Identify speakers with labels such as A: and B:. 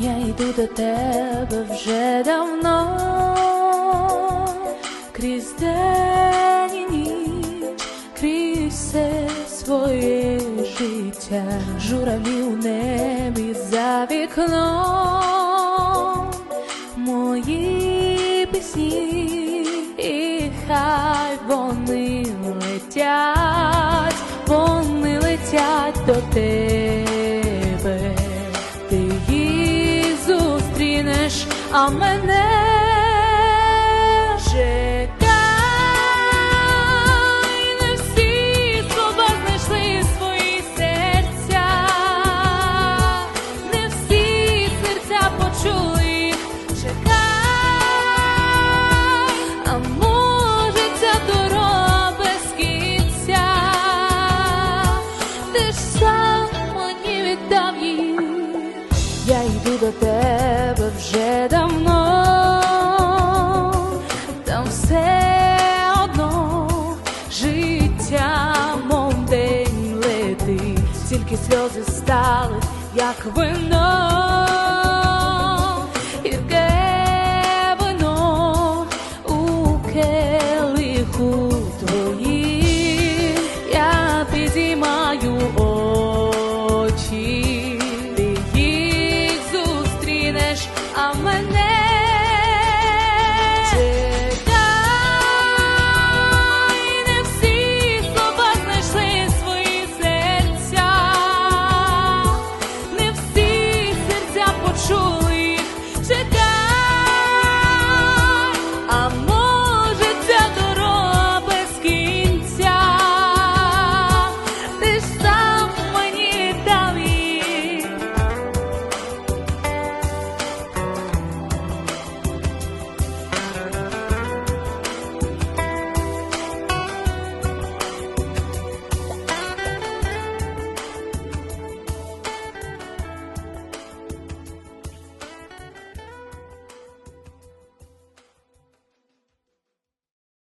A: Я йду до тебе вже давно, крізь день і ніч, крізь все своє життя, журавлі у небі за вікном, мої пісні, і хай вони летять, вони летять до тебе, amene йду до тебе вже давно, там все одно життя, мов день летить, тільки сльози стали, як вино, гірке вино у келиху.